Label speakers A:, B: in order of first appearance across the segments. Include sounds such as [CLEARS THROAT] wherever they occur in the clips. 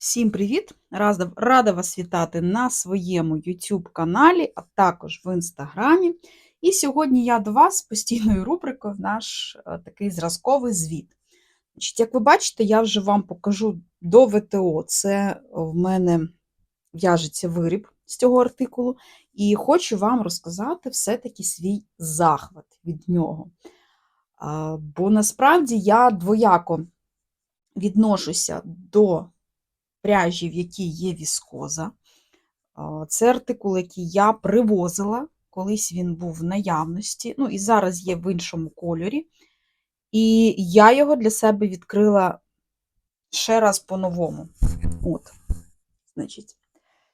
A: Всім привіт! Рада, вас вітати на своєму YouTube каналі, а також в інстаграмі. І сьогодні я до вас з постійною рубрикою в наш е, такий зразковий звіт. Значить, Як ви бачите, я вже вам покажу до ВТО. Це в мене в'яжеться виріб з цього артикулу, і хочу вам розказати все-таки свій захват від нього. Бо насправді я двояко відношуся до пряжі, в якій є віскоза. Це артикул, який я привозила, колись він був в наявності, ну і зараз є в іншому кольорі. І я його для себе відкрила ще раз по-новому. От, значить.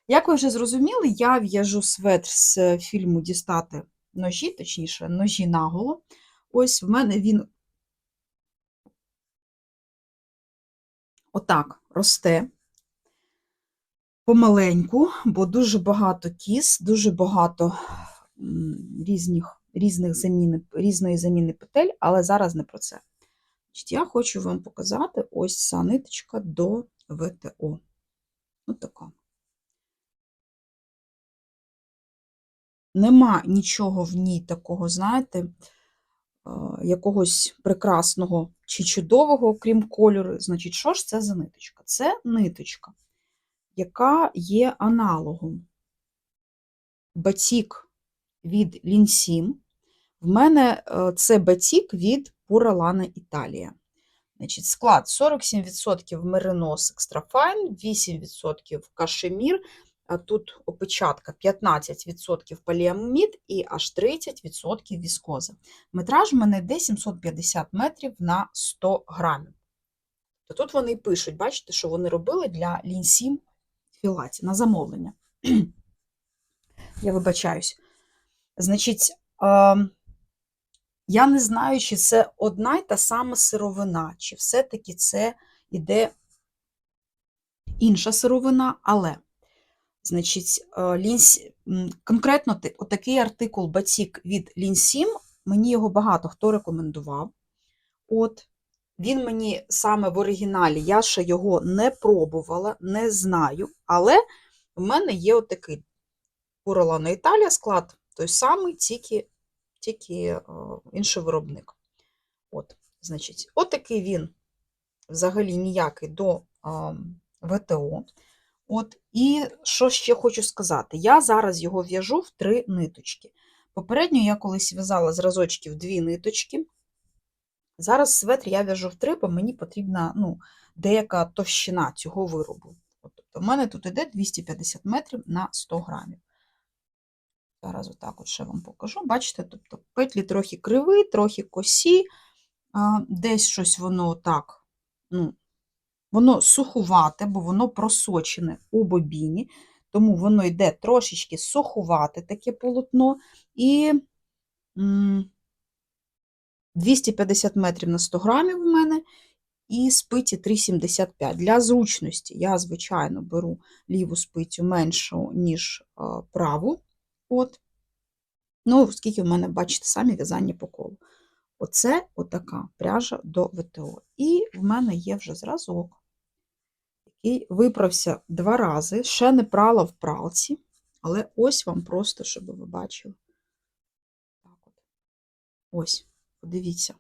A: Як ви вже зрозуміли, я в'яжу светр з фільму Дістати ножі, точніше, ножі наголо. Ось в мене він отак росте помаленьку, бо дуже багато кіс, дуже багато різних, різних заміни, різної заміни петель, але зараз не про це. Я хочу вам показати ось ця ниточка до ВТО. Ось така. Нема нічого в ній такого, знаєте, якогось прекрасного чи чудового, окрім кольору. Значить, що ж це за ниточка? Це ниточка, яка є аналогом батік від Лінсім. В мене е, це батік від Lana Italia. Значить, Склад 47% меринос екстрафайн, 8% кашемір, а тут опечатка 15% поліамід і аж 30% віскоза. Метраж в мене йде 750 метрів на 100 грамів. То тут вони і пишуть, бачите, що вони робили для лінсім філаті на замовлення. [CLEARS THROAT] Я вибачаюсь. Значить, е, я не знаю, чи це одна й та сама сировина, чи все-таки це іде інша сировина, але, значить, е, лінс... конкретно отакий артикул Батік від Лінсім, мені його багато хто рекомендував. От, Він мені саме в оригіналі, я ще його не пробувала, не знаю, але в мене є отакий Пуролана Італія склад, той самий, тільки тільки інший виробник. От, значить, Отакий він взагалі ніякий до ВТО. От, І що ще хочу сказати? Я зараз його в'яжу в три ниточки. Попередньо я колись в'язала зразочки в дві ниточки. Зараз светр я в'яжу в три, бо мені потрібна ну, деяка товщина цього виробу. От, тобто, в мене тут йде 250 метрів на 100 грамів. Зараз отак от ще вам покажу. Бачите, тобто петлі трохи криві, трохи косі, десь щось воно так, ну, воно сухувате, бо воно просочене у бобіні, тому воно йде трошечки сухувате таке полотно. І 250 метрів на 100 грамів у мене, і спиці 3,75. Для зручності я, звичайно, беру ліву спицю меншу, ніж праву. От. Ну, скільки в мене, бачите, самі в'язання по колу. Оце отака пряжа до ВТО. І в мене є вже зразок, який виправся два рази, ще не прала в пралці, але ось вам просто, щоб ви бачили. Так от. Ось, подивіться.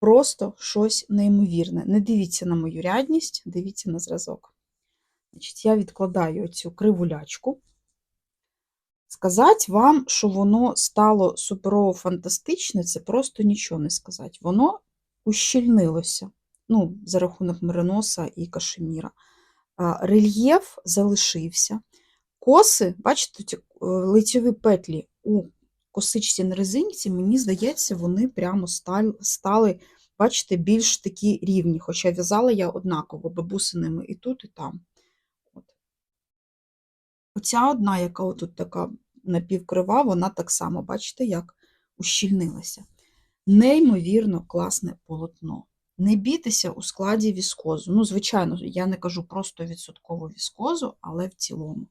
A: Просто щось неймовірне. Не дивіться на мою рядність, дивіться на зразок. Значить, Я відкладаю цю кривулячку. Сказати вам, що воно стало суперово фантастичне, це просто нічого не сказати. Воно ущільнилося ну, за рахунок мериноса і кашеміра. Рельєф залишився. Коси, бачите, е, лицьові петлі у косичці на резинці, мені здається, вони прямо стали, бачите, більш такі рівні. Хоча в'язала я однаково бабусиними і тут, і там. От. Оця одна, яка отут така напівкрива, вона так само, бачите, як ущільнилася. Неймовірно класне полотно. Не бійтеся у складі віскозу. Ну, звичайно, я не кажу просто відсоткову віскозу, але в цілому.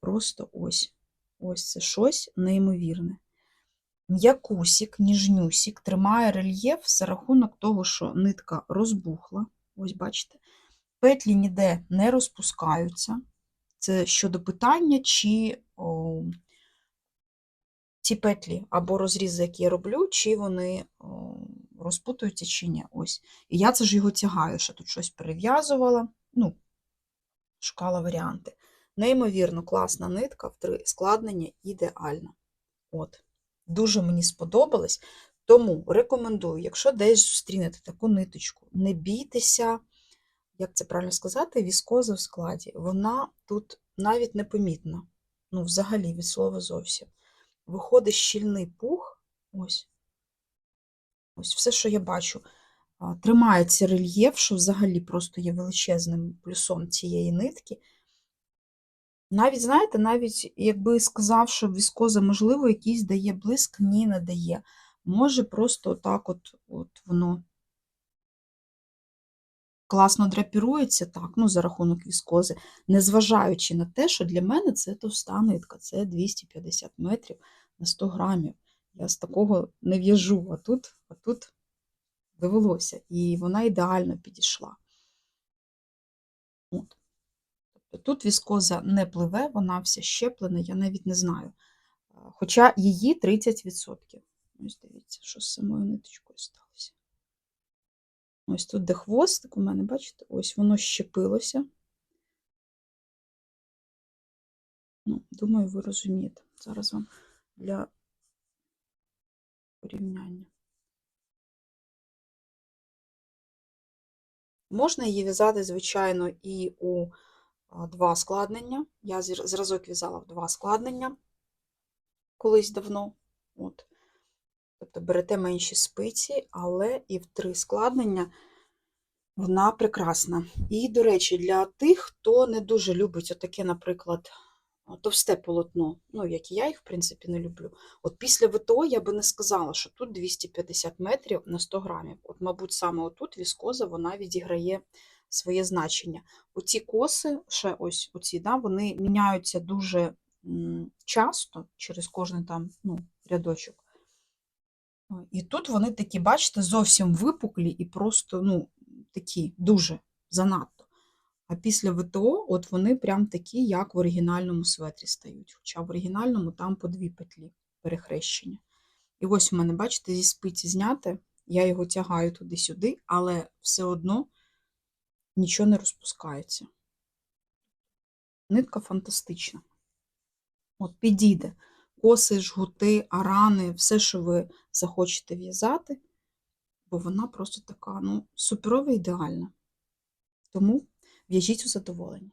A: Просто ось ось це щось неймовірне. М'якусік, ніжнюсік тримає рельєф за рахунок того, що нитка розбухла. Ось, бачите, Петлі ніде не розпускаються. Це щодо питання, чи о, ці петлі або розрізи, які я роблю, чи вони о, розпутуються, чи ні. Ось. І я це ж його тягаю, що тут щось перев'язувала, ну, шукала варіанти. Неймовірно, класна нитка в три складнення ідеальна. От. Дуже мені сподобалось. Тому рекомендую, якщо десь зустрінете таку ниточку, не бійтеся, як це правильно сказати, віскоза в складі. Вона тут навіть непомітна. Ну, взагалі, від слова зовсім. Виходить щільний пух. Ось. Ось все, що я бачу. Тримається рельєф, що взагалі просто є величезним плюсом цієї нитки. Навіть, знаєте, навіть якби сказав, що віскоза, можливо, якийсь дає блиск, ні, не дає. Може, просто отак от, от воно класно драпірується, так, ну, за рахунок віскози, незважаючи на те, що для мене це товста нитка, це 250 метрів на 100 грамів. Я з такого не в'яжу, а тут, а тут довелося. І вона ідеально підійшла. От. Тобто тут віскоза не пливе, вона вся щеплена, я навіть не знаю. Хоча її 30%. Ось дивіться, що з самою ниточкою сталося. Ось тут, де хвостик у мене, бачите, ось воно щепилося. Ну, думаю, ви розумієте. Зараз вам для порівняння. Можна її в'язати, звичайно, і у два складнення. Я зразок в'язала в два складнення колись давно. От. Тобто берете менші спиці, але і в три складнення вона прекрасна. І, до речі, для тих, хто не дуже любить отаке, наприклад, товсте полотно, ну, як і я їх, в принципі, не люблю. От після ВТО я би не сказала, що тут 250 метрів на 100 грамів. От, мабуть, саме отут віскоза вона відіграє своє значення. Оці коси, ще ось оці, да, вони міняються дуже часто через кожен там ну, рядочок. І тут вони такі, бачите, зовсім випуклі і просто ну, такі дуже занадто. А після ВТО от вони прям такі, як в оригінальному светрі стають. Хоча в оригінальному там по дві петлі перехрещення. І ось у мене, бачите, зі спиці зняте, я його тягаю туди-сюди, але все одно нічого не розпускається. Нитка фантастична. От підійде. Коси, жгути, арани, все, що ви захочете в'язати, бо вона просто така, ну, суперова ідеальна. Тому в'яжіть у задоволення.